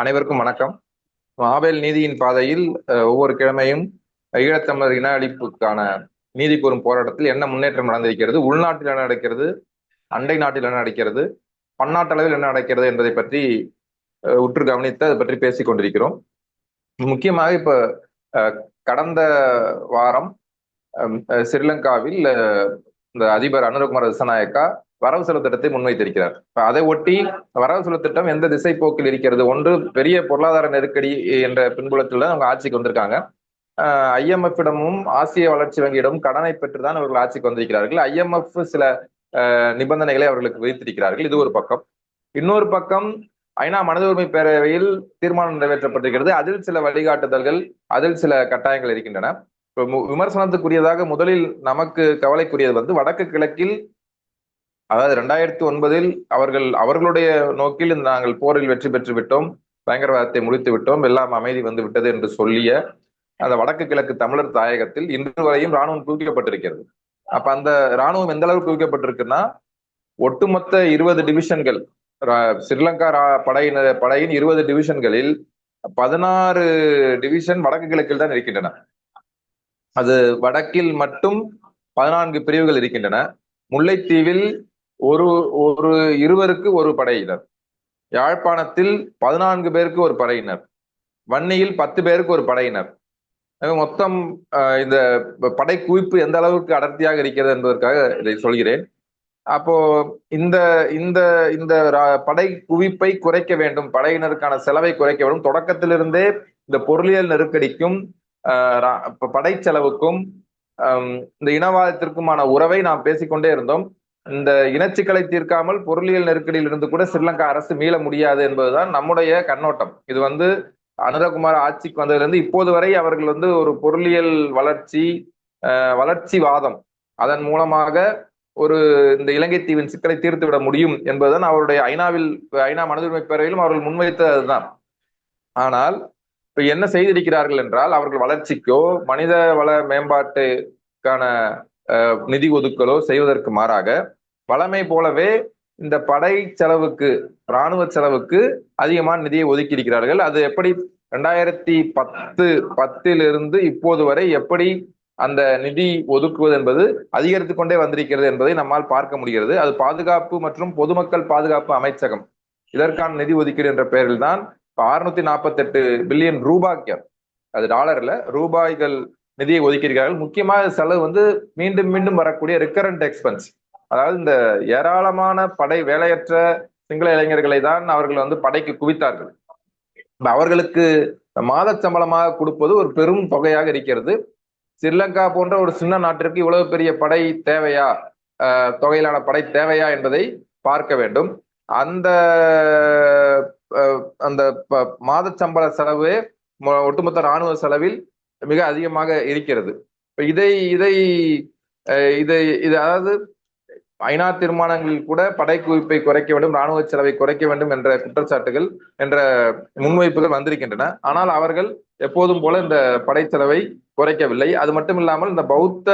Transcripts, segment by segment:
அனைவருக்கும் வணக்கம். ஆபேல் நீதியின் பாதையில் ஒவ்வொரு கிழமையும் ஈழத்தமிழர் இன அழிப்புக்கான நீதி கோரும் போராட்டத்தில் என்ன முன்னேற்றம் நடந்திருக்கிறது உள்நாட்டில் என்ன நடக்கிறது அண்டை நாட்டில் என்ன நடக்கிறது பன்னாட்டளவில் என்ன நடக்கிறது என்பதை பற்றி உற்று கவனித்து அதை பற்றி பேசிக் கொண்டிருக்கிறோம். முக்கியமாக இப்ப கடந்த வாரம் ஸ்ரீலங்காவில் இந்த அதிபர் அனுரகுமார் திசநாயக்கா வரவு செலவு திட்டத்தை முன்வைத்திருக்கிறார். அதை ஒட்டி வரவு செலவு திட்டம் எந்த திசை போக்கில் இருக்கிறது? ஒன்று பெரிய பொருளாதார நெருக்கடி என்ற பின்புலத்தில் அவங்க ஆட்சிக்கு வந்திருக்காங்க. ஐஎம்எஃப்பிடமும் ஆசிய வளர்ச்சி வங்கியிடமும் கடனை பெற்றுதான் அவர்கள் ஆட்சிக்கு வந்திருக்கிறார்கள். ஐஎம்எஃப் சில நிபந்தனைகளை அவர்களுக்கு விதித்திருக்கிறார்கள். இது ஒரு பக்கம். இன்னொரு பக்கம் ஐநா மனித உரிமை பேரவையில் தீர்மானம் நிறைவேற்றப்பட்டிருக்கிறது. அதில் சில வழிகாட்டுதல்கள் அதில் சில கட்டாயங்கள் இருக்கின்றன. விமர்சனத்துக்குரியதாக முதலில் நமக்கு கவலைக்குரியது வந்து வடக்கு கிழக்கில் அதாவது ரெண்டாயிரத்தி ஒன்பதில் அவர்கள் அவர்களுடைய நோக்கில் நாங்கள் போரில் வெற்றி பெற்று விட்டோம் பயங்கரவாதத்தை முடித்து விட்டோம் எல்லாம் அமைதி வந்து விட்டது என்று சொல்லிய அந்த வடக்கு கிழக்கு தமிழர் தாயகத்தில் இன்று வரையும் ராணுவம் குவிக்கப்பட்டிருக்கிறது அப்ப அந்த ராணுவம் எந்த அளவுக்கு குவிக்கப்பட்டிருக்குன்னா ஒட்டுமொத்த இருபது டிவிஷன்கள் ஸ்ரீலங்கா படையினர் படையின் இருபது டிவிஷன்களில் பதினாறு டிவிஷன் வடக்கு கிழக்கில் தான் இருக்கின்றன. அது வடக்கில் மட்டும் பதினான்கு பிரிவுகள் இருக்கின்றன. முல்லைத்தீவில் ஒரு ஒரு இருவருக்கு ஒரு படையினர். யாழ்ப்பாணத்தில் பதினான்கு பேருக்கு ஒரு படையினர். வன்னியில் பத்து பேருக்கு ஒரு படையினர். மொத்தம் இந்த படை குவிப்பு எந்த அளவுக்கு அடர்த்தியாக இருக்கிறது என்பதற்காக இதை சொல்கிறேன். அப்போ இந்த இந்த இந்த படை குவிப்பை குறைக்க வேண்டும். படையினருக்கான செலவை குறைக்க வேண்டும். தொடக்கத்திலிருந்தே இந்த பொருளியல் நெருக்கடிக்கும் படை செலவுக்கும் இந்த இனவாதத்திற்குமான உறவை நாம் பேசிக்கொண்டே இருந்தோம். இந்த இனச்சிக்கலை தீர்க்காமல் பொருளியல் நெருக்கடியில் இருந்து கூட ஸ்ரீலங்கா அரசு மீள முடியாது என்பதுதான் நம்முடைய கண்ணோட்டம். இது வந்து அனுரகுமார் ஆட்சிக்கு வந்ததிலிருந்து இப்போது வரை அவர்கள் வந்து ஒரு பொருளியல் வளர்ச்சி வளர்ச்சி வாதம் அதன் மூலமாக ஒரு இந்த இலங்கை தீவின் சிக்கலை தீர்த்து விட முடியும் என்பதுதான் அவருடைய ஐநாவில் ஐநா மனித உரிமை பேரவையிலும் அவர்கள் முன்வைத்தது அதுதான் ஆனால் இப்ப என்ன செய்திருக்கிறார்கள் என்றால் அவர்கள் வளர்ச்சிக்கோ மனித வள மேம்பாட்டுக்கான நிதி ஒதுக்கலோ செய்வதற்கு மாறாக வளமை போலவே இந்த படை செலவுக்கு இராணுவ செலவுக்கு அதிகமான நிதியை ஒதுக்கி இருக்கிறார்கள். அது எப்படி ரெண்டாயிரத்தி பத்து பத்திலிருந்து இப்போது வரை எப்படி அந்த நிதி ஒதுக்குவது என்பது அதிகரித்து கொண்டே வந்திருக்கிறது என்பதை நம்மால் பார்க்க முடிகிறது. அது பாதுகாப்பு மற்றும் பொதுமக்கள் பாதுகாப்பு அமைச்சகம் இதற்கான நிதி ஒதுக்கீடு என்ற பெயரில் தான் அறுநூத்தி நாற்பத்தி எட்டு பில்லியன் ரூபாய்க்கு அது டாலர்ல ரூபாய்கள் நிதியை ஒதுக்கியிருக்கிறார்கள். முக்கியமாக செலவு வந்து மீண்டும் மீண்டும் வரக்கூடிய ரிக்கரண்ட் எக்ஸ்பென்ஸ் அதாவது இந்த ஏராளமான படை வேலையற்ற சிங்கள இளைஞர்களை தான் அவர்கள் வந்து படைக்கு குவித்தார்கள். அவர்களுக்கு மாத சம்பளமாக கொடுப்பது ஒரு பெரும் தொகையாக இருக்கிறது. ஸ்ரீலங்கா போன்ற ஒரு சின்ன நாட்டிற்கு இவ்வளவு பெரிய படை தேவையா? தொகையிலான படை தேவையா என்பதை பார்க்க வேண்டும். அந்த அந்த மாத சம்பள செலவு ஒட்டுமொத்த இராணுவ செலவில் மிக அதிகமாக இருக்கிறது. இதை இதை இதை இது அதாவது ஐநா தீர்மானங்களில் கூட படை குவிப்பை குறைக்க வேண்டும் ராணுவ செலவை குறைக்க வேண்டும் என்ற குற்றச்சாட்டுகள் என்ற முன்வைப்புகள் வந்திருக்கின்றன. ஆனால் அவர்கள் எப்போதும் போல இந்த படை செலவை குறைக்கவில்லை. அது மட்டும் இல்லாமல் இந்த பௌத்த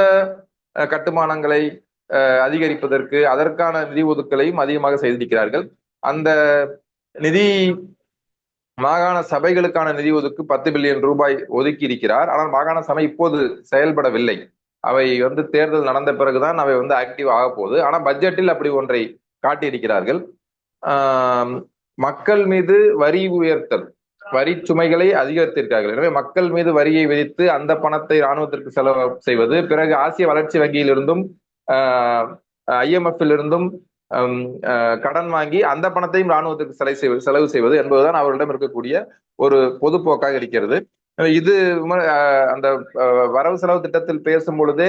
கட்டுமானங்களை அதிகரிப்பதற்கு அதற்கான நிதி ஒதுக்கலையும் அதிகமாக செய்திருக்கிறார்கள். அந்த நிதி மாகாண சபைகளுக்கான நிதி ஒதுக்கு பத்து பில்லியன் ரூபாய் ஒதுக்கி இருக்கிறார் ஆனால் மாகாண சபை இப்போது செயல்படவில்லை. அவை வந்து தேர்தல் நடந்த பிறகுதான் அவை வந்து ஆக்டிவ் ஆக போகுது. ஆனா பட்ஜெட்டில் அப்படி ஒன்றை காட்டியிருக்கிறார்கள். மக்கள் மீது வரி உயர்த்தல் வரி சுமைகளை அதிகரித்திருக்கிறார்கள். எனவே மக்கள் மீது வரியை விதித்து அந்த பணத்தை இராணுவத்திற்கு செலவு செய்வது பிறகு ஆசிய வளர்ச்சி வங்கியிலிருந்தும் ஐஎம்எஃப் இருந்தும் கடன் வாங்கி அந்த பணத்தையும் இராணுவத்திற்கு செலவு செய்வது செலவு செய்வது என்பதுதான் அவர்களிடம் இருக்கக்கூடிய ஒரு பொதுப்போக்காக இருக்கிறது. இது அந்த வரவு செலவு திட்டத்தில் பேசும் பொழுது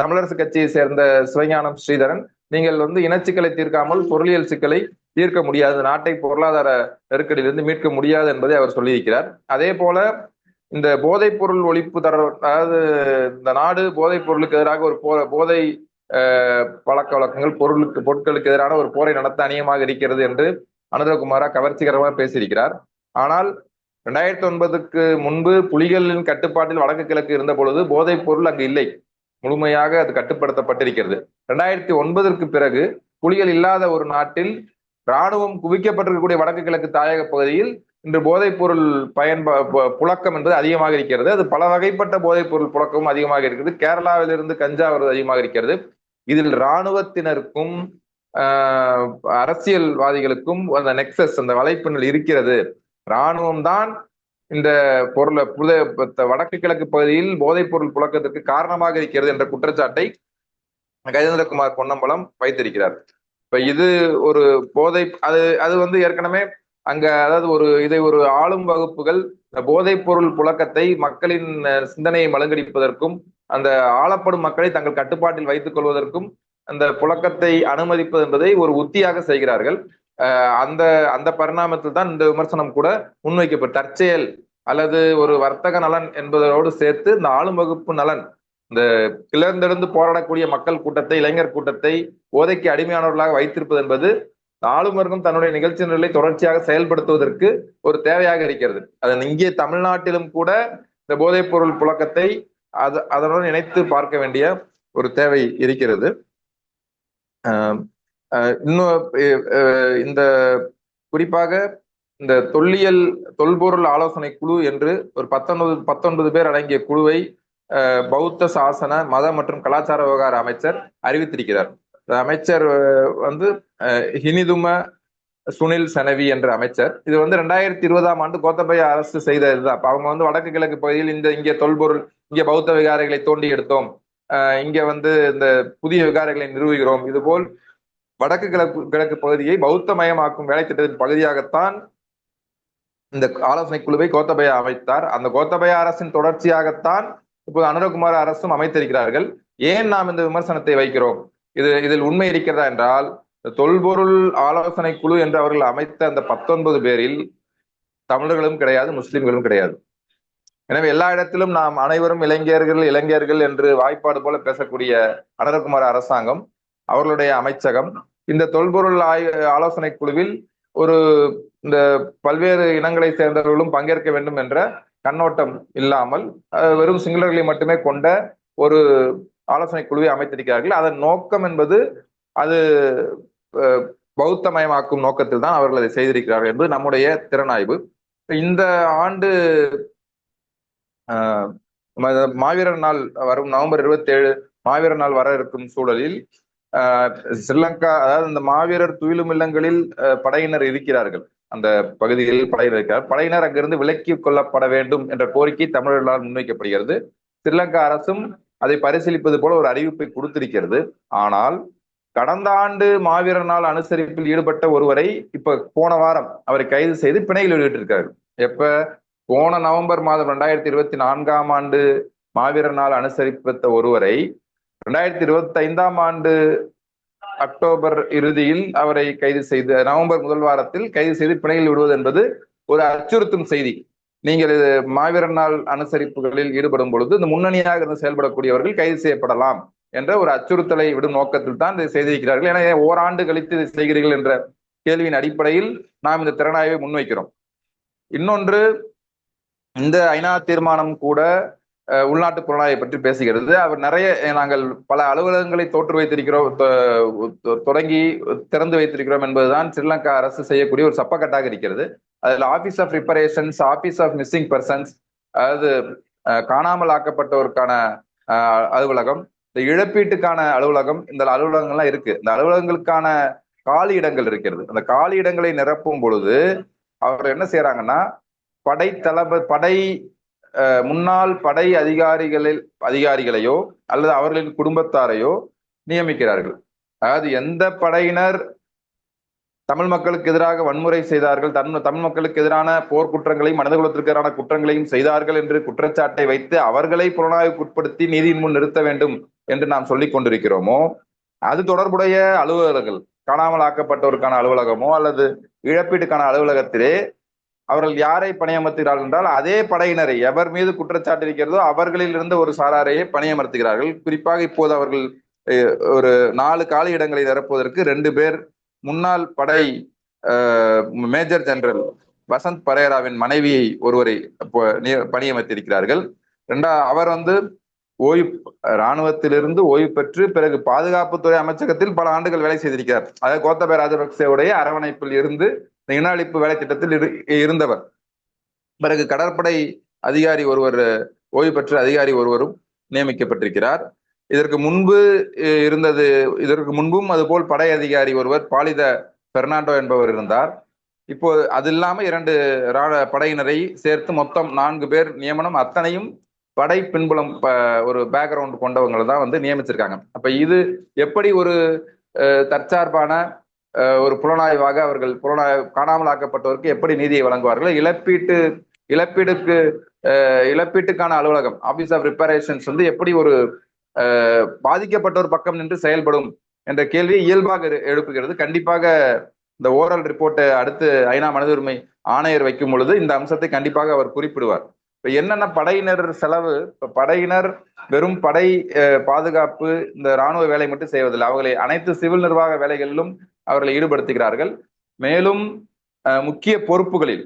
தமிழரசு கட்சியை சேர்ந்த சிவஞானம் ஸ்ரீதரன் நீங்கள் வந்து இனச்சிக்கலை தீர்க்காமல் பொருளியல் சிக்கலை தீர்க்க முடியாது நாட்டை பொருளாதார நெருக்கடியிலிருந்து மீட்க முடியாது என்பதை அவர் சொல்லியிருக்கிறார். அதே போல இந்த போதைப் பொருள் ஒழிப்பு தர அதாவது இந்த நாடு போதைப் பொருளுக்கு எதிராக ஒரு போ போதை பழக்க வழக்கங்கள் பொருளுக்கு பொருட்களுக்கு எதிரான ஒரு போரை நடத்த அநியமாக இருக்கிறது என்று அனுரகுமாரா கவர்ச்சிகரமாக பேசியிருக்கிறார். ஆனால் ரெண்டாயிரத்தி ஒன்பதுக்கு முன்பு புலிகளின் கட்டுப்பாட்டில் வடக்கு கிழக்கு இருந்த பொழுது போதைப் பொருள் அங்கு இல்லை. முழுமையாக அது கட்டுப்படுத்தப்பட்டிருக்கிறது. ரெண்டாயிரத்தி ஒன்பதற்கு பிறகு புலிகள் இல்லாத ஒரு நாட்டில் இராணுவம் குவிக்கப்பட்டிருக்கக்கூடிய வடக்கு கிழக்கு தாயக பகுதியில் இன்று போதைப் பொருள் பயன்பா புழக்கம் என்பது அதிகமாக இருக்கிறது. அது பல வகைப்பட்ட போதைப் பொருள் புழக்கமும் அதிகமாக இருக்கிறது. கேரளாவிலிருந்து கஞ்சா வருவது அதிகமாக இருக்கிறது. இதில் இராணுவத்தினருக்கும் ஆஹ், அரசியல்வாதிகளுக்கும் அந்த நெக்சஸ் அந்த வலைப்பின்னல் இருக்கிறது. இராணுவம் தான் இந்த பொருளை புத வடக்கு கிழக்கு பகுதியில் போதைப் பொருள் புழக்கத்திற்கு காரணமாக இருக்கிறது என்ற குற்றச்சாட்டை கஜேந்திரகுமார் பொன்னம்பலம் வைத்திருக்கிறார். இப்ப இது ஒரு போதை அது அது வந்து ஏற்கனவே அங்க அதாவது ஒரு இதை ஒரு ஆளும் வகுப்புகள் இந்த போதைப் பொருள் புழக்கத்தை மக்களின் சிந்தனையை மழுங்கடிப்பதற்கும் அந்த ஆளப்படும் மக்களை தங்கள் கட்டுப்பாட்டில் வைத்துக் கொள்வதற்கும் அந்த புழக்கத்தை அனுமதிப்பது என்பதை ஒரு உத்தியாக செய்கிறார்கள். அந்த அந்த பரிணாமத்தில் தான் இந்த விமர்சனம் கூட முன்வைக்கப்படும் தற்செயல் அல்லது ஒரு வர்த்தக நலன் என்பதோடு சேர்த்து இந்த ஆளும் வகுப்பு நலன் இந்த கிளர்ந்தெழுந்து போராடக்கூடிய மக்கள் கூட்டத்தை இளைஞர் கூட்டத்தை போதைக்கு அடிமையானவர்களாக வைத்திருப்பது என்பது ஆளும் வர்க்கம் தன்னுடைய நிகழ்ச்சி நிலை தொடர்ச்சியாக செயல்படுத்துவதற்கு ஒரு தேவையாக இருக்கிறது. அது இங்கே தமிழ்நாட்டிலும் கூட இந்த போதைப் பொருள் புழக்கத்தை அது அதனுடன் இணைத்து பார்க்க வேண்டிய ஒரு தேவை இருக்கிறது. ஆஹ் இன்னும் அஹ் இந்த குறிப்பாக இந்த தொல்லியல் தொல்பொருள் ஆலோசனை குழு என்று ஒரு பத்தொன்பது பத்தொன்பது பேர் அடங்கிய குழுவை பௌத்த சாசன மத மற்றும் கலாச்சார விவகார அமைச்சர் அறிவித்திருக்கிறார். அமைச்சர் வந்து அஹ், ஹினிதும சுனில் சனவி என்ற அமைச்சர். இது வந்து ரெண்டாயிரத்தி இருபதாம் ஆண்டு கோத்தபய அரசு செய்த இதுதான் அப்ப அவங்க வந்து வடக்கு கிழக்கு பகுதியில் இந்த இங்கே தொல்பொருள் இங்கே பௌத்த விகாரைகளை தோண்டி எடுத்தோம். அஹ், இங்க வந்து இந்த புதிய விகாரைகளை நிறுவுகிறோம். இதுபோல் வடக்கு கிழக்கு கிழக்கு பகுதியை பௌத்தமயமாக்கும் வேலை திட்டத்தின் பகுதியாகத்தான் இந்த ஆலோசனை குழுவை கோத்தபயா அமைத்தார். அந்த கோத்தபயா அரசின் தொடர்ச்சியாகத்தான் இப்போது அனுரகுமார் அரசும் அமைத்திருக்கிறார்கள். ஏன் நாம் இந்த விமர்சனத்தை வைக்கிறோம்? இது இதில் உண்மை இருக்கிறதா என்றால் தொல்பொருள் ஆலோசனை குழு என்று அவர்கள் அமைத்த அந்த பத்தொன்பது பேரில் தமிழர்களும் கிடையாது முஸ்லிம்களும் கிடையாது. எனவே எல்லா இடத்திலும் நாம் அனைவரும் இளைஞர்கள் இளைஞர்கள் என்று வாய்ப்பாடு போல பேசக்கூடிய அனரகுமார அரசாங்கம் அவர்களுடைய அமைச்சகம் இந்த தொல்பொருள் ஆய் ஆலோசனை குழுவில் ஒரு இந்த பல்வேறு இனங்களை சேர்ந்தவர்களும் பங்கேற்க வேண்டும் என்ற கண்ணோட்டம் இல்லாமல் வெறும் சிங்களர்களை மட்டுமே கொண்ட ஒரு ஆலோசனை குழுவை அமைத்திருக்கிறார்கள். அதன் நோக்கம் என்பது அது பௌத்தமயமாக்கும் நோக்கத்தில் தான் அவர்கள் அதை செய்திருக்கிறார்கள் என்பது நம்முடைய திறனாய்வு. இந்த ஆண்டு ஆஹ், மாவீரர் நாள் வரும் நவம்பர் இருபத்தி ஏழு மாவீரர் நாள் வர இருக்கும் சூழலில் ஸ்ரீலங்கா அதாவது இந்த மாவீரர் துயிலும் இல்லங்களில் படையினர் இருக்கிறார்கள். அந்த பகுதியில் படையினர் இருக்கிறார். படையினர் அங்கிருந்து விலக்கி கொள்ளப்பட வேண்டும் என்ற கோரிக்கை தமிழர்களால் முன்வைக்கப்படுகிறது. ஸ்ரீலங்கா அரசும் அதை பரிசீலிப்பது போல ஒரு அறிவிப்பை கொடுத்திருக்கிறது. ஆனால் கடந்த ஆண்டு மாவீரர் நாள் அனுசரிப்பில் ஈடுபட்ட ஒருவரை இப்ப போன வாரம் அவரை கைது செய்து பிணையில் வெளியிட்டிருக்கிறார்கள். எப்ப? போன நவம்பர் மாதம் ரெண்டாயிரத்தி இருபத்தி நான்காம் ஆண்டு மாவீரர் நாள் அனுசரித்த ஒருவரை ரெண்டாயிரத்தி இருபத்தி ஐந்தாம் ஆண்டு அக்டோபர் இறுதியில் அவரை கைது செய்து நவம்பர் முதல் வாரத்தில் கைது செய்து பிணையில் விடுவது என்பது ஒரு அச்சுறுத்தும் செய்தி. நீங்கள் இது மாவீரர் நாள் அனுசரிப்புகளில் ஈடுபடும் பொழுது இந்த முன்னணியாக இருந்து செயல்படக்கூடியவர்கள் கைது செய்யப்படலாம் என்ற ஒரு அச்சுறுத்தலை விடும் நோக்கத்தில் தான் இதை செய்திருக்கிறார்கள். ஏன்னா ஓராண்டு கழித்து இதை செய்கிறீர்கள் என்ற கேள்வியின் அடிப்படையில் நாம் இந்த திறனாய்வை முன்வைக்கிறோம். இன்னொன்று இந்த ஐநா தீர்மானம் கூட உள்நாட்டு புலனாய்வை பற்றி பேசுகிறது. அவர் நிறைய நாங்கள் பல அலுவலகங்களை தோற்று வைத்திருக்கிறோம். தொடங்கி திறந்து வைத்திருக்கிறோம் என்பதுதான் ஸ்ரீலங்கா அரசு செய்யக்கூடிய ஒரு சப்பக்கட்டாக இருக்கிறது. அதில் office of reparations office of missing persons அதாவது அஹ், காணாமல் ஆக்கப்பட்டோருக்கான அஹ், அலுவலகம் இந்த இழப்பீட்டுக்கான அலுவலகம் இந்த அலுவலகங்கள்லாம் இருக்கு. இந்த அலுவலகங்களுக்கான காலி இடங்கள் இருக்கிறது. அந்த காலி இடங்களை நிரப்பும் பொழுது அவர் என்ன செய்யறாங்கன்னா படை தளப படை முன்னாள் படை அதிகாரிகளில் அதிகாரிகளையோ அல்லது அவர்களின் குடும்பத்தாரையோ நியமிக்கிறார்கள். அதாவது எந்த படையினர் தமிழ் மக்களுக்கு எதிராக வன்முறை செய்தார்கள் தன் தமிழ் மக்களுக்கு எதிரான போர்க்குற்றங்களையும் மனிதகுலத்திற்கு எதிரான குற்றங்களையும் செய்தார்கள் என்று குற்றச்சாட்டை வைத்து அவர்களை புலனாய்வுக்கு உட்படுத்தி நீதியின் முன் நிறுத்த வேண்டும் என்று நாம் சொல்லிக் கொண்டிருக்கிறோமோ அது தொடர்புடைய அலுவலகங்கள் காணாமல் ஆக்கப்பட்டோருக்கான அலுவலகமோ அல்லது இழப்பீட்டுக்கான அலுவலகத்திலே அவர்கள் யாரை பணியமர்த்துகிறார்கள் என்றால் அதே படையினரை எவர் மீது குற்றச்சாட்டு இருக்கிறதோ அவர்களில் இருந்து ஒரு சாராரையே பணியமர்த்துகிறார்கள். குறிப்பாக இப்போது அவர்கள் ஒரு நாலு காலி இடங்களை நிரப்புவதற்கு ரெண்டு பேர் முன்னாள் படை மேஜர் ஜெனரல் வசந்த் பரேராவின் மனைவியை ஒருவரை பணியமர்த்திருக்கிறார்கள் ரெண்டா அவர் வந்து ஓய்வு இராணுவத்திலிருந்து ஓய்வு பெற்று பிறகு பாதுகாப்புத்துறை அமைச்சகத்தில் பல ஆண்டுகள் வேலை செய்திருக்கிறார். அதாவது கோத்தபய ராஜபக்சேவுடைய அரவணைப்பில் இருந்து இந்த இன அழிப்பு வேலை திட்டத்தில் இரு- இருந்தவர். பிறகு கடற்படை அதிகாரி ஒருவர் ஓய்வு பெற்ற அதிகாரி ஒருவரும் நியமிக்கப்பட்டிருக்கிறார். இதற்கு முன்பு இருந்தது இதற்கு முன்பும் அதுபோல் படை அதிகாரி ஒருவர் பாலித பெர்னாண்டோ என்பவர் இருந்தார். இப்போ அது இல்லாமல் இரண்டு ராண படையினரை சேர்த்து மொத்தம் நான்கு பேர் நியமனம் அத்தனையும் படை பின்புலம் ஒரு பேக்ரவுண்ட் கொண்டவங்களை தான் வந்து நியமிச்சிருக்காங்க. அப்ப இது எப்படி ஒரு தற்சார்பான ஒரு புலனாய்வாக அவர்கள் புலனாய்வு காணாமல் ஆக்கப்பட்டவருக்கு எப்படி நீதியை வழங்குவார்கள்? இழப்பீட்டு இழப்பீடுக்கு இழப்பீட்டுக்கான அலுவலகம் ஆபீஸ் ஆஃப் ரிப்பரேஷன்ஸ் வந்து எப்படி ஒரு பாதிக்கப்பட்டோர் பக்கம் நின்று செயல்படும் என்ற கேள்வியை இயல்பாக எழுப்புகிறது. கண்டிப்பாக இந்த ஓரல் ரிப்போர்ட்டை அடுத்து ஐநா மனித உரிமை ஆணையர் வைக்கும் பொழுது இந்த அம்சத்தை கண்டிப்பாக அவர் குறிப்பிடுவார். இப்போ என்னென்ன படையினர் செலவு? இப்போ படையினர் வெறும் படை பாதுகாப்பு இந்த ராணுவ வேலை மட்டும் செய்வதில்லை. அவர்களை அனைத்து சிவில் நிர்வாக வேலைகளிலும் அவர்களை ஈடுபடுத்துகிறார்கள். மேலும் முக்கிய பொறுப்புகளில்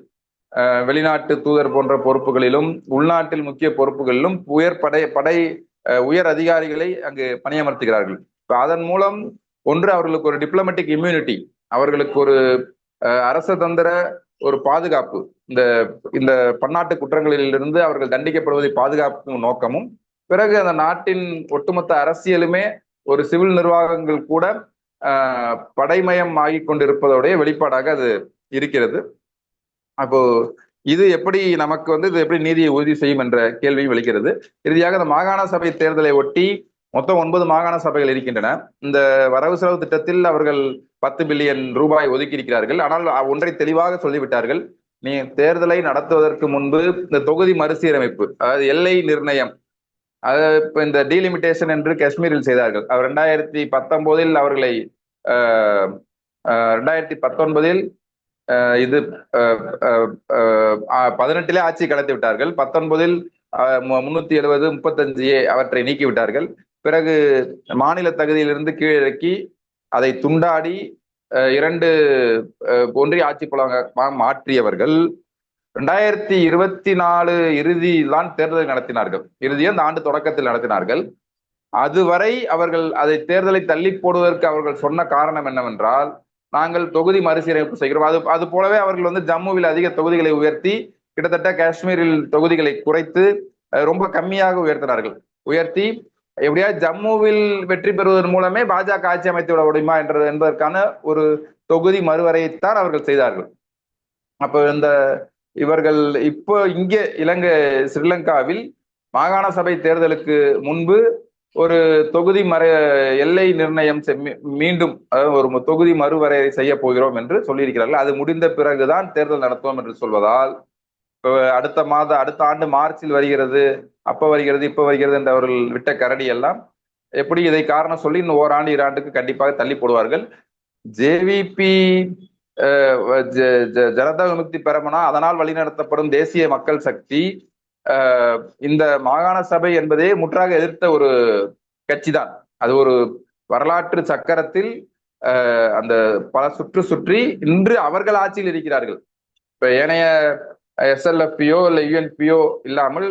வெளிநாட்டு தூதர் போன்ற பொறுப்புகளிலும் உள்நாட்டில் முக்கிய பொறுப்புகளிலும் உயர் படை படை உயர் அதிகாரிகளை அங்கு பணியமர்த்துகிறார்கள். அதன் மூலம் ஒன்று அவர்களுக்கு ஒரு டிப்ளமேட்டிக் இம்யூனிட்டி அவர்களுக்கு ஒரு அரச தந்திர ஒரு பாதுகாப்பு. இந்த இந்த பன்னாட்டு குற்றங்களிலிருந்து அவர்கள் தண்டிக்கப்படுவதை பாதுகாக்கும் நோக்கமும் பிறகு அந்த நாட்டின் ஒட்டுமொத்த அரசியலுமே ஒரு சிவில் நிர்வாகங்கள் கூட படைமயம் ஆகி கொண்டிருப்பதோடைய வெளிப்பாடாக அது இருக்கிறது. அப்போ இது எப்படி நமக்கு வந்து இது எப்படி நீதியை உறுதி செய்யும் என்ற கேள்வியும் வெளிக்கிறது இறுதியாக இந்த மாகாண சபை தேர்தலை ஒட்டி மொத்தம் ஒன்பது மாகாண சபைகள் இருக்கின்றன. இந்த வரவு செலவு திட்டத்தில் அவர்கள் பத்து பில்லியன் ரூபாய் ஒதுக்கி இருக்கிறார்கள் ஆனால் ஒன்றை தெளிவாக சொல்லிவிட்டார்கள். நீ தேர்தலை நடத்துவதற்கு முன்பு இந்த தொகுதி மறுசீரமைப்பு அதாவது எல்லை நிர்ணயம் அது இப்போ இந்த டீலிமிட்டேஷன் என்று காஷ்மீரில் செய்தார்கள். அவர் ரெண்டாயிரத்தி பத்தொன்பதில் அவர்களை ரெண்டாயிரத்தி பத்தொன்பதில் இது பதினெட்டிலே ஆட்சி கடத்தி விட்டார்கள். பத்தொன்பதில் முன்னூத்தி எழுபது முப்பத்தஞ்சு அவற்றை நீக்கி விட்டார்கள். பிறகு மாநில தகுதியிலிருந்து கீழிறக்கி அதை துண்டாடி இரண்டு ஒன்றிய ஆட்சி புலமாக மாற்றியவர்கள். ரெண்டாயிரத்தி இருபத்தி நாலு இறுதியில்தான் தேர்தலை நடத்தினார்கள். இறுதியை அந்த ஆண்டு தொடக்கத்தில் நடத்தினார்கள். அதுவரை அவர்கள் அதை தேர்தலை தள்ளி போடுவதற்கு அவர்கள் சொன்ன காரணம் என்னவென்றால் நாங்கள் தொகுதி மறுசீரமைப்பு செய்கிறோம். அது அது போலவே அவர்கள் வந்து ஜம்முவில் அதிக தொகுதிகளை உயர்த்தி கிட்டத்தட்ட காஷ்மீரில் தொகுதிகளை குறைத்து ரொம்ப கம்மியாக உயர்த்தினார்கள். உயர்த்தி எப்படியா ஜம்முவில் வெற்றி பெறுவதன் மூலமே பாஜக ஆட்சி அமைத்து விட முடியுமா என்றது என்பதற்கான ஒரு தொகுதி மறுவரையைத்தான் அவர்கள் செய்தார்கள். அப்போ இந்த இவர்கள் இப்போ இங்கே இலங்கை ஸ்ரீலங்காவில் மாகாண சபை தேர்தலுக்கு முன்பு ஒரு தொகுதி மற எல்லை நிர்ணயம் மீண்டும் ஒரு தொகுதி மறுவரையறை செய்ய போகிறோம் என்று சொல்லியிருக்கிறார்கள். அது முடிந்த பிறகுதான் தேர்தல் நடத்துவோம் என்று சொல்வதால் அடுத்த மாத அடுத்த ஆண்டு மார்ச்சில் வருகிறது அப்ப வருகிறது இப்ப வருகிறது என்று அவர்கள் விட்ட கரடி எல்லாம் எப்படி இதை காரணம் சொல்லி இன்னும் ஓராண்டு இராண்டுக்கு கண்டிப்பாக தள்ளி போடுவார்கள். ஜேவிபி ஜனதா விமுக்தி பெறமனா அதனால் வழிநடத்தப்படும் தேசிய மக்கள் சக்தி இந்த மாகாண சபை என்பதே முற்றாக எதிர்த்த ஒரு கட்சி தான் அது ஒரு வரலாற்று சக்கரத்தில் அந்த பல சுற்று சுற்றி இன்று அவர்கள் ஆட்சியில் இருக்கிறார்கள். இப்ப ஏனைய எஸ்எல்எஃபியோ இல்ல யுஎன்பியோ இல்லாமல்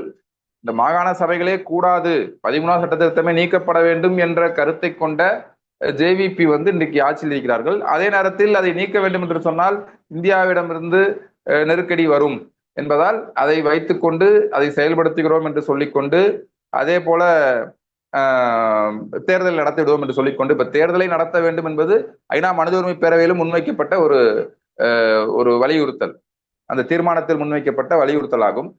இந்த மாகாண சபைகளே கூடாது பதிமூணாம் சட்ட திருத்தமே நீக்கப்பட வேண்டும் என்ற கருத்தை கொண்ட ஜேவிபி வந்து இன்றைக்கு ஆட்சியில் இருக்கிறார்கள். அதே நேரத்தில் அதை நீக்க வேண்டும் என்று சொன்னால் இந்தியாவிடமிருந்து நெருக்கடி வரும் என்பதால் அதை வைத்துக்கொண்டு அதை செயல்படுத்துகிறோம் என்று சொல்லிக்கொண்டு அதே போல தேர்தல் நடத்திவிடுவோம் என்று சொல்லிக்கொண்டு இப்ப தேர்தலை நடத்த வேண்டும் என்பது ஐநா மனித உரிமை பேரவையிலும் முன்வைக்கப்பட்ட ஒரு ஒரு வலியுறுத்தல். அந்த தீர்மானத்தில் முன்வைக்கப்பட்ட வலியுறுத்தல் ஆகும்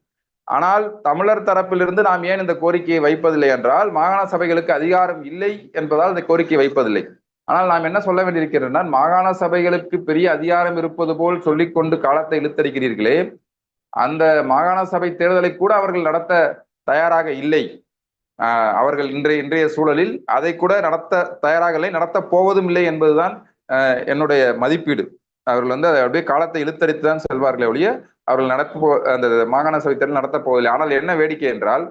ஆனால் தமிழர் தரப்பிலிருந்து நாம் ஏன் இந்த கோரிக்கையை வைப்பதில்லை என்றால் மாகாண சபைகளுக்கு அதிகாரம் இல்லை என்பதால் இந்த கோரிக்கை வைப்பதில்லை. ஆனால் நாம் என்ன சொல்ல வேண்டியிருக்கிறோம்னா மாகாண சபைகளுக்கு பெரிய அதிகாரம் இருப்பது போல் சொல்லிக்கொண்டு காலத்தை இழுத்தடிக்கிறீர்களே அந்த மாகாண சபை தேர்தலை கூட அவர்கள் நடத்த தயாராக இல்லை. அவர்கள் இன்றைய இன்றைய சூழலில் அதை கூட நடத்த தயாராக இல்லை நடத்த போவதும் இல்லை என்பதுதான் என்னுடைய மதிப்பீடு. அவர்கள் வந்து அதை அப்படியே காலத்தை இழுத்தடித்து தான் செல்வார்களே ஒழிய அவர்கள் நடத்த அந்த மாகாண சபை தேர்தல் நடத்தப் போவதில்லை. ஆனால் என்ன வேடிக்கை என்றால்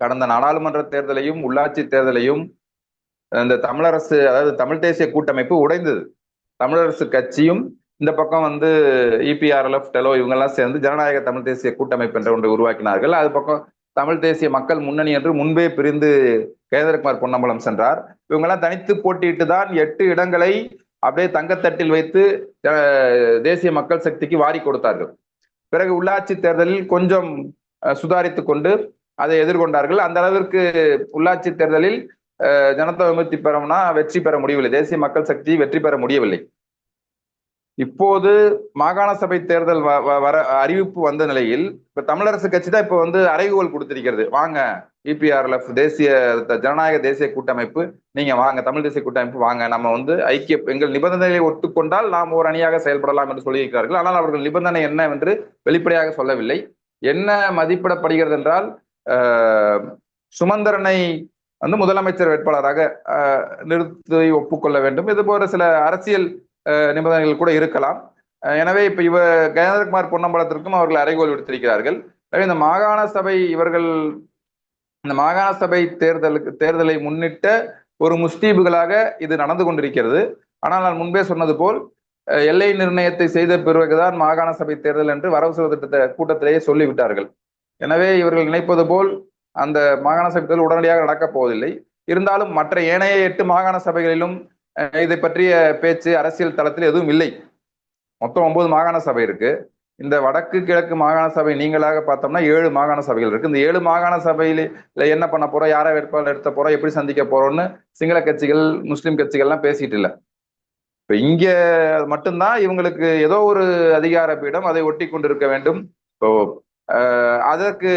கடந்த நாடாளுமன்ற தேர்தலையும் உள்ளாட்சி தேர்தலையும் இந்த தமிழரசு அதாவது தமிழ் தேசிய கூட்டமைப்பு உடைந்தது. தமிழரசு கட்சியும் இந்த பக்கம் வந்து இபிஆர்எல்எஃப் டெலோ இவங்கெல்லாம் சேர்ந்து ஜனநாயக தமிழ் தேசிய கூட்டமைப்பு என்ற ஒன்றை உருவாக்கினார்கள். அது பக்கம் தமிழ் தேசிய மக்கள் முன்னணி என்று முன்பே பிரிந்து கேந்திரகுமார் பொன்னம்பலம் சென்றார். இவங்கெல்லாம் தனித்து போட்டியிட்டு தான் எட்டு இடங்களை அப்படியே தங்கத்தட்டில் வைத்து தேசிய மக்கள் சக்திக்கு வாரி கொடுத்தார்கள். பிறகு உள்ளாட்சி தேர்தலில் கொஞ்சம் சுதாரித்து கொண்டு அதை எதிர்கொண்டார்கள். அந்த அளவிற்கு உள்ளாட்சி தேர்தலில் அஹ், ஜனதா விமுக்தி பெறம்னா வெற்றி பெற முடியவில்லை. தேசிய மக்கள் சக்தி வெற்றி பெற முடியவில்லை. இப்போது மாகாண சபை தேர்தல் வ- வ- வர அறிவிப்பு வந்த நிலையில் இப்ப தமிழரசு கட்சி தான் இப்ப வந்து அறைகோல் கொடுத்திருக்கிறது. வாங்க இபிஆர்எல்எஃப் தேசிய ஜனநாயக தேசிய கூட்டமைப்பு நீங்க வாங்க தமிழ் தேசிய கூட்டமைப்பு வாங்க. நம்ம வந்து ஐக்கிய எங்கள் நிபந்தனைகளை ஒத்துக்கொண்டால் நாம் ஒரு அணியாக செயல்படலாம் என்று சொல்லியிருக்கிறார்கள். ஆனால் அவர்கள் நிபந்தனை என்னவென்று வெளிப்படையாக சொல்லவில்லை. என்ன மதிப்பிடப்படுகிறது என்றால் சுமந்தரனை சுமந்திரனை வந்து முதலமைச்சர் வேட்பாளராக நிறுத்தி ஒப்புக்கொள்ள வேண்டும். இது போன்ற சில அரசியல் நிபந்தனைகள் கூட இருக்கலாம். எனவே இப்போ இவ கஜேந்திரகுமார் பொன்னம்பலத்திற்கும் அவர்கள் அறைகோல் விடுத்திருக்கிறார்கள். எனவே இந்த மாகாண சபை இவர்கள் இந்த மாகாண சபை தேர்தலுக்கு தேர்தலை முன்னிட்ட ஒரு முஸ்தீபுகளாக இது நடந்து கொண்டிருக்கிறது. ஆனால் நான் முன்பே சொன்னது போல் எல்லை நிர்ணயத்தை செய்த பிறகுதான் மாகாண சபை தேர்தல் என்று வரவு செலவு திட்டத்தை கூட்டத்திலேயே சொல்லிவிட்டார்கள். எனவே இவர்கள் நினைப்பது போல் அந்த மாகாண சபை தேர்தல் உடனடியாக நடக்கப் போவதில்லை. இருந்தாலும் மற்ற ஏனைய எட்டு மாகாண சபைகளிலும் இதை பற்றிய பேச்சு அரசியல் தளத்தில் எதுவும் இல்லை. மொத்தம் ஒன்பது மாகாண சபை இருக்கு. இந்த வடக்கு கிழக்கு மாகாண சபை நீங்களாக பார்த்தோம்னா ஏழு மாகாண சபைகள் இருக்கு. இந்த ஏழு மாகாண சபையில என்ன பண்ண போறோம்? யாரை வேட்பாளர் எடுத்த போறோம்? எப்படி சந்திக்க போறோம்னு சிங்கள கட்சிகள் முஸ்லிம் கட்சிகள்லாம் பேசிட்டு இல்ல. இப்ப இங்க மட்டும்தான் இவங்களுக்கு ஏதோ ஒரு அதிகார பீடம் அதை ஒட்டி கொண்டிருக்க வேண்டும். இப்போ அதற்கு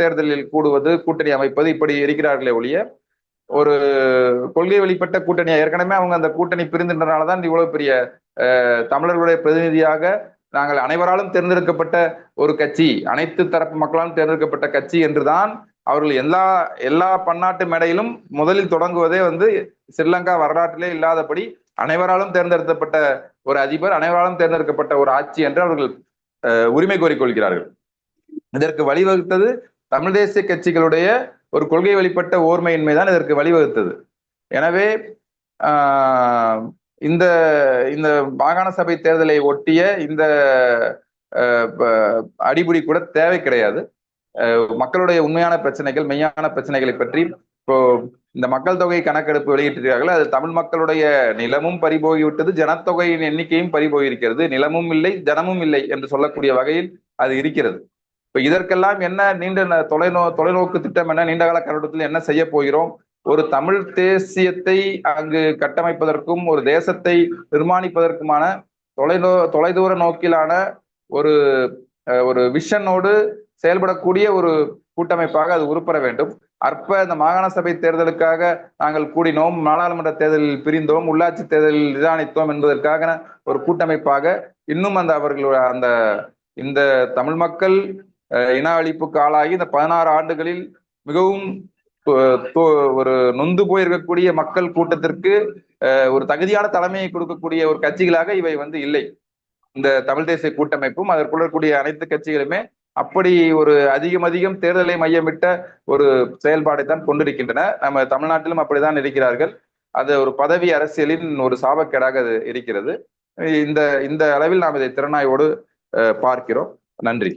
தேர்தலில் கூடுவது கூட்டணி அமைப்பது இப்படி இருக்கிறார்களே ஒழிய ஒரு கொள்கை வெளிப்பட்ட கூட்டணியா? ஏற்கனவே அவங்க அந்த கூட்டணி பிரிந்துன்றனாலதான் இவ்வளவு பெரிய தமிழர்களுடைய பிரதிநிதியாக நாங்கள் அனைவராலும் தேர்ந்தெடுக்கப்பட்ட ஒரு கட்சி அனைத்து தரப்பு மக்களாலும் தேர்ந்தெடுக்கப்பட்ட கட்சி என்றுதான் அவர்கள் எல்லா எல்லா பன்னாட்டு மேடையிலும் முதலில் தொடங்குவதே வந்து ஸ்ரீலங்கா வரலாற்றிலே இல்லாதபடி அனைவராலும் தேர்ந்தெடுக்கப்பட்ட ஒரு அதிபர் அனைவராலும் தேர்ந்தெடுக்கப்பட்ட ஒரு ஆட்சி என்று அவர்கள் உரிமை கோரிக்கொள்கிறார்கள் இதற்கு வழிவகுத்தது தமிழ் தேசிய கட்சிகளுடைய ஒரு கொள்கை வெளிப்பட்ட ஓர்மையின்மை தான் இதற்கு வழிவகுத்தது. எனவே ஆஹ், இந்த இந்த மாகாண சபை தேர்தலை ஒட்டிய இந்த அடிபுடி கூட தேவை கிடையாது. மக்களுடைய உண்மையான பிரச்சனைகள் மெய்யான பிரச்சனைகளை பற்றி இப்போ இந்த மக்கள் தொகை கணக்கெடுப்பு வெளியிட்டிருக்கிறார்கள் அது தமிழ் மக்களுடைய நிலமும் பறிபோகிவிட்டது ஜனத்தொகையின் எண்ணிக்கையும் பறிபோயிருக்கிறது நிலமும் இல்லை ஜனமும் இல்லை என்று சொல்லக்கூடிய வகையில் அது இருக்கிறது. இப்ப இதற்கெல்லாம் என்ன நீண்ட ந- தொலைநோ தொலைநோக்கு திட்டம் என்ன? நீண்டகால கண்ணோட்டத்தில் என்ன செய்ய போகிறோம்? ஒரு தமிழ் தேசியத்தை அங்கு கட்டமைப்பதற்கும் ஒரு தேசத்தை நிர்மாணிப்பதற்குமான தொலைநோ தொலைதூர நோக்கிலான ஒரு ஒரு விஷனோடு செயல்படக்கூடிய ஒரு கூட்டமைப்பாக அது உருப்பெற வேண்டும். அற்ப இந்த மாகாண சபை தேர்தலுக்காக நாங்கள் கூடினோம் நாடாளுமன்ற தேர்தலில் பிரிந்தோம் உள்ளாட்சி தேர்தலில் நிதானித்தோம் என்பதற்காக ஒரு கூட்டமைப்பாக இன்னும் அந்த அவர்களோட அந்த இந்த தமிழ் மக்கள் இன அழிப்புக்கு ஆளாகி இந்த பதினாறு ஆண்டுகளில் மிகவும் ஒரு நொந்து போயிருக்கக்கூடிய மக்கள் கூட்டத்திற்கு ஒரு தகுதியான தலைமையை கொடுக்கக்கூடிய ஒரு கட்சிகளாக இவை வந்து இல்லை. இந்த தமிழ் தேசிய கூட்டமைப்பும் அதற்குள்ளக்கூடிய இருக்கக்கூடிய அனைத்து கட்சிகளுமே அப்படி ஒரு அதிகம் அதிகம் தேர்தலை மையமிட்ட ஒரு செயல்பாடை தான் கொண்டிருக்கின்றன. நம்ம தமிழ்நாட்டிலும் அப்படிதான் இருக்கிறார்கள். அது ஒரு பதவி அரசியலின் ஒரு சாபக்கேடாக அது இருக்கிறது. இந்த இந்த அளவில் நாம் இதை திறனாய்வோடு பார்க்கிறோம். நன்றி.